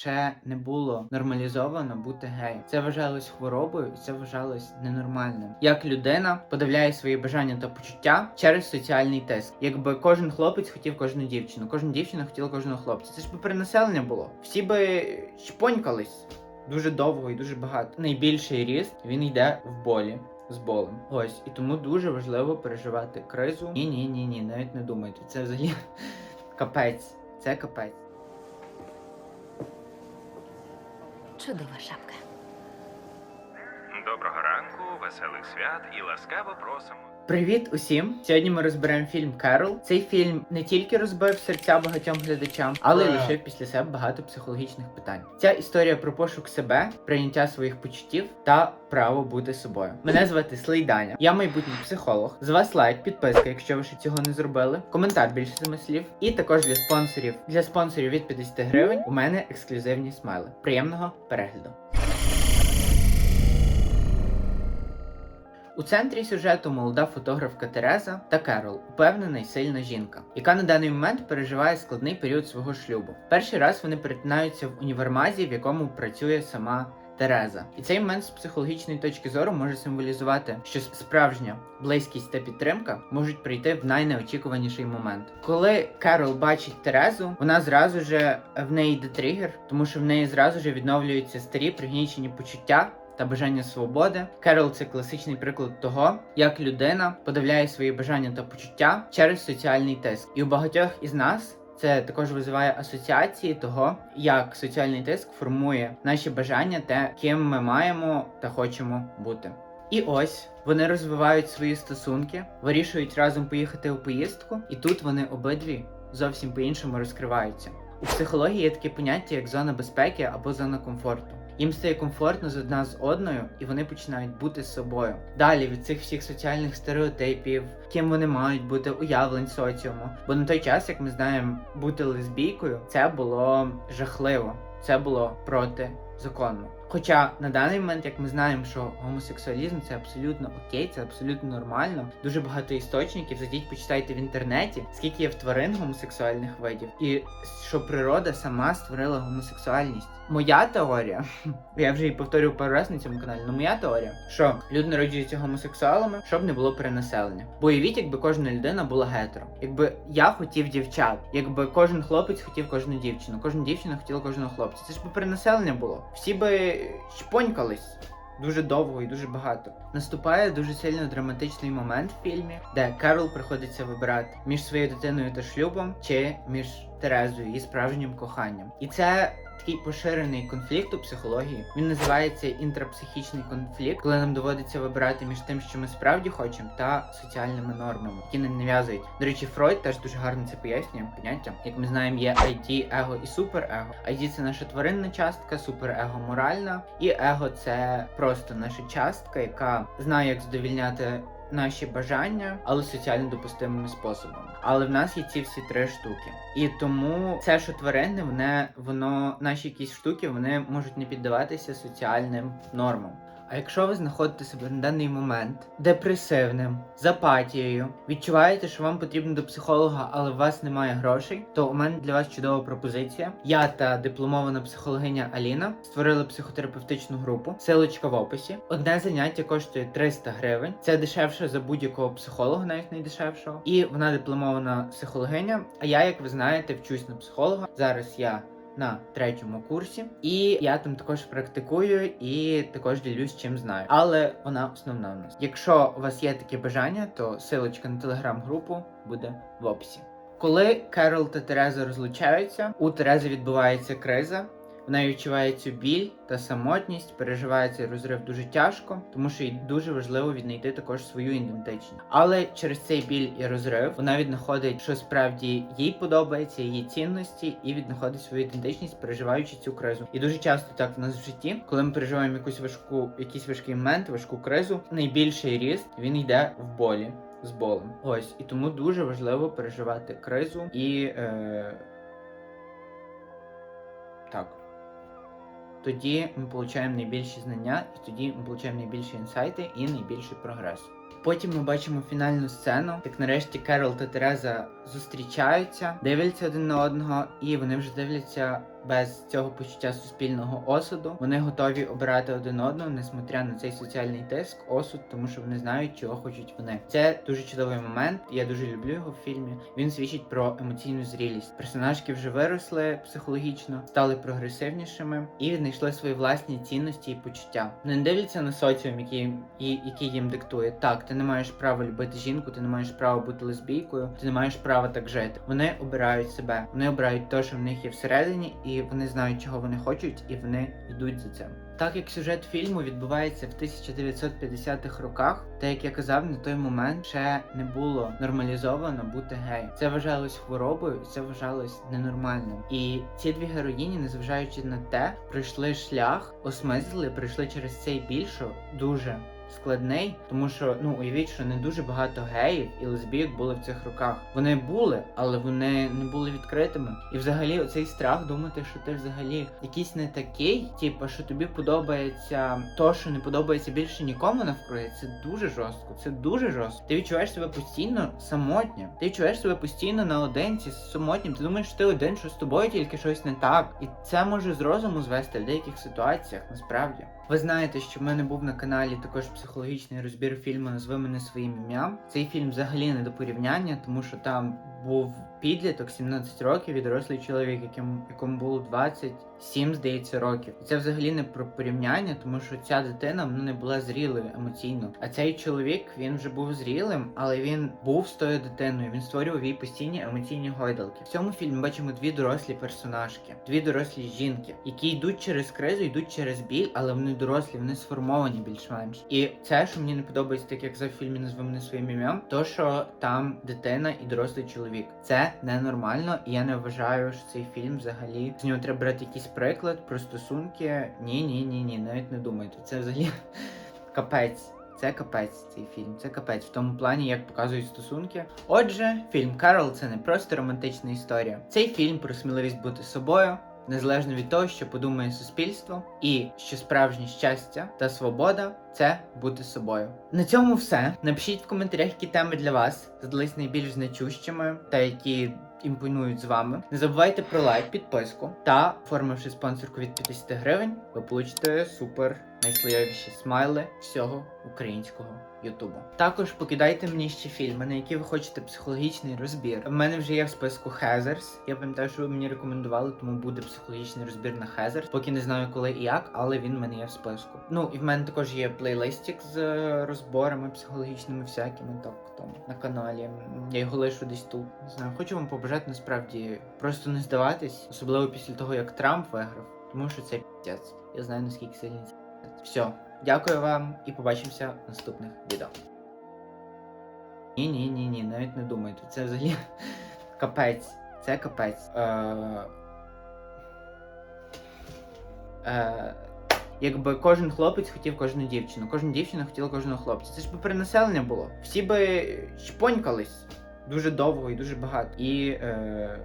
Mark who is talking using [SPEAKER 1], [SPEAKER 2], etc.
[SPEAKER 1] ще не було нормалізовано бути геєм. Це вважалось хворобою, і це вважалось ненормальним. Як людина подавляє свої бажання та почуття через соціальний тиск. Якби кожен хлопець хотів кожну дівчину, кожна дівчина хотіла кожного хлопця. Це ж би перенаселення було. Всі би чпонькались дуже довго і дуже багато. Найбільший ріст він йде в болі. З болем. Ось, і тому дуже важливо переживати кризу. Ні, ні, ні, ні, навіть не думайте. Це взагалі капець. Це капець.
[SPEAKER 2] Чудова шапка.
[SPEAKER 3] Доброго ранку, веселих свят і ласкаво просимо.
[SPEAKER 1] Привіт усім! Сьогодні ми розберемо фільм Керол. Цей фільм не тільки розбив серця багатьом глядачам, але й лишив після себе багато психологічних питань. Ця історія про пошук себе, прийняття своїх почуттів та право бути собою. Мене звати Слейданя. Я майбутній психолог. З вас лайк, підписка, якщо ви ще цього не зробили. Коментар більше семи слів. І також для спонсорів. Для спонсорів від 50 гривень у мене ексклюзивні смайли. Приємного перегляду. У центрі сюжету молода фотографка Тереза та Керол, упевнена й сильна жінка, яка на даний момент переживає складний період свого шлюбу. Перший раз вони перетинаються в універмазі, в якому працює сама. Тереза, і цей момент з психологічної точки зору може символізувати, що справжня близькість та підтримка можуть прийти в найнеочікуваніший момент. Коли Керол бачить Терезу, вона зразу же в неї йде тригер, тому що в неї зразу же відновлюються старі пригнічені почуття, та бажання свободи. Керол це класичний приклад того, як людина подавляє свої бажання та почуття через соціальний тиск. І у багатьох із нас це також визиває асоціації того, як соціальний тиск формує наші бажання те, ким ми маємо та хочемо бути. І ось вони розвивають свої стосунки, вирішують разом поїхати у поїздку, і тут вони обидві зовсім по-іншому розкриваються. У психології є таке поняття як зона безпеки або зона комфорту. Їм стає комфортно з одна з одною, і вони починають бути собою. Далі від цих всіх соціальних стереотипів, ким вони мають бути уявлень соціуму. Бо на той час, як ми знаємо, бути лесбійкою це було жахливо, це було протизаконно. Хоча на даний момент, як ми знаємо, що гомосексуалізм це абсолютно окей, це абсолютно нормально. Дуже багато істочників. Зайдіть, почитайте в інтернеті, скільки є в тварин гомосексуальних видів, і що природа сама створила гомосексуальність. Моя теорія, я вже її повторюю пару разів на цьому каналі. але моя теорія, що люди народжуються гомосексуалами, щоб не було перенаселення. Бо уявіть, якби кожна людина була гетеро. Якби я хотів дівчат, якби кожен хлопець хотів кожну дівчину, кожна дівчина хотіла кожного хлопця. Це ж би перенаселення було. Всі би чпонькались. Дуже довго і дуже багато. Наступає дуже сильно драматичний момент в фільмі, де Керол приходиться вибирати між своєю дитиною та шлюбом чи між Терезою, і справжнім коханням. І це такий поширений конфлікт у психології. Він називається інтрапсихічний конфлікт, коли нам доводиться вибирати між тим, що ми справді хочемо, та соціальними нормами, які нам нав'язують. До речі, Фройд теж дуже гарно це пояснює поняття. Як ми знаємо, є ID, его і суперего. ID – це наша тваринна частка, суперего моральна, і его це просто наша частка, яка знає, як задовільняти наші бажання, але соціально допустимими способами. Але в нас є ці всі три штуки. І тому це, що тваринне, воно, воно наші якісь штуки, вони можуть не піддаватися соціальним нормам. А якщо ви знаходите себе на даний момент депресивним, з апатією, відчуваєте, що вам потрібно до психолога, але у вас немає грошей, то у мене для вас чудова пропозиція. Я та дипломована психологиня Аліна створили психотерапевтичну групу. Силочка в описі. Одне заняття коштує 300 гривень. Це дешевше за будь-якого психолога, навіть найдешевшого. І вона дипломована психологиня. А я, як ви знаєте, вчусь на психолога. Зараз я на третьому курсі, і я там також практикую і також ділюсь чим знаю. Але вона основна в нас. Якщо у вас є таке бажання, то силочка на телеграм-групу буде в описі. Коли Керол та Тереза розлучаються, у Терези відбувається криза. Вона відчуває цю біль та самотність, переживає цей розрив дуже тяжко, тому що їй дуже важливо віднайти також свою ідентичність. Але через цей біль і розрив вона віднаходить, що справді їй подобається, її цінності, і віднаходить свою ідентичність, переживаючи цю кризу. І дуже часто так в нас в житті, коли ми переживаємо якусь важку, якийсь важкий момент, важку кризу, найбільший ріст він йде в болі. З болем. Ось і тому дуже важливо переживати кризу і е... так. Тоді ми отримуємо найбільші знання, і тоді ми отримуємо найбільші інсайти і найбільший прогрес. Потім ми бачимо фінальну сцену, як нарешті Керол та Тереза зустрічаються, дивляться один на одного, і вони вже дивляться без цього почуття суспільного осуду. Вони готові обирати один одного, несмотря на цей соціальний тиск, осуд, тому що вони знають, чого хочуть вони. Це дуже чудовий момент. Я дуже люблю його в фільмі. Він свідчить про емоційну зрілість. Персонажки вже виросли психологічно, стали прогресивнішими і знайшли свої власні цінності і почуття. Вони не дивляться на соціум, який, який їм диктує. Так, ти не маєш права любити жінку, ти не маєш права бути лесбійкою, ти не маєш права так жити. Вони обирають себе, вони обирають те, що в них є всередині, вони знають, чого вони хочуть, і вони йдуть за цим. Так як сюжет фільму відбувається в 1950-х роках, та як я казав, на той момент ще не було нормалізовано бути геєм. Це вважалось хворобою, це вважалось ненормальним. І ці дві героїні, незважаючи на те, пройшли шлях, осмислили, пройшли через цей біль, що дуже складний, тому що ну уявіть, що не дуже багато геїв і лесбійок були в цих роках. Вони були, але вони не були відкритими. І взагалі, оцей страх думати, що ти взагалі якийсь не такий, типу, що тобі подобається то, що не подобається більше нікому навкруги. Це дуже жорстко. Це дуже жорстко. Ти відчуваєш себе постійно самотнім. Ти відчуваєш себе постійно наодинці самотнім. Ти думаєш, що ти один, що з тобою тільки щось не так. І це може з розуму звести в деяких ситуаціях, насправді. Ви знаєте, що в мене був на каналі також психологічний розбір фільму Назви мене своїм ім'ям. Цей фільм взагалі не до порівняння, тому що там був підліток 17 років і дорослий чоловік, яким, якому було 27, здається, років. І це взагалі не про порівняння, тому що ця дитина ну, не була зрілою емоційно. А цей чоловік він вже був зрілим, але він був з тою дитиною. Він створював їй постійні емоційні гойдалки. В цьому фільмі ми бачимо дві дорослі персонажки, дві дорослі жінки, які йдуть через кризу, йдуть через біль, але вони дорослі, вони сформовані більш-менш. І це, що мені не подобається, так як за фільмі назви мене своїм ім'ям, то що там дитина і дорослий чоловік. Це ненормально, і я не вважаю, що цей фільм взагалі з нього треба брати якийсь приклад про стосунки. Ні, ні, ні, ні, навіть не думайте. Це взагалі капець. Це капець цей фільм, це капець в тому плані, як показують стосунки. Отже, фільм Карл це не просто романтична історія. Цей фільм про сміливість бути собою, незалежно від того, що подумає суспільство, і що справжнє щастя та свобода це бути собою. На цьому все. Напишіть в коментарях, які теми для вас здались найбільш значущими та які. Імпонують з вами. Не забувайте про лайк, підписку та, оформивши спонсорку від 50 гривень, ви получите супер найслойовіші смайли всього українського Ютубу. Також покидайте мені ще фільми, на які ви хочете психологічний розбір. В мене вже є в списку Хезерс. Я пам'ятаю, що ви мені рекомендували, тому буде психологічний розбір на Хезерс. Поки не знаю коли і як, але він в мене є в списку. Ну і в мене також є плейлистик з е, розборами психологічними всякими так там на каналі. Я його лишу десь тут. Не знаю, хочу вам побажати насправді просто не здаватись, особливо після того, як Трамп виграв, тому що це піздець. Я знаю наскільки сильний це. Все, дякую вам і побачимося в наступних відео. Ні, ні, ні, навіть не думайте. Це взагалі капець. Це капець. Е... Е... Якби кожен хлопець хотів кожну дівчину, кожна дівчина хотіла кожного хлопця. Це ж би перенаселення було. Всі би чпонькались дуже довго і дуже багато. І. Е...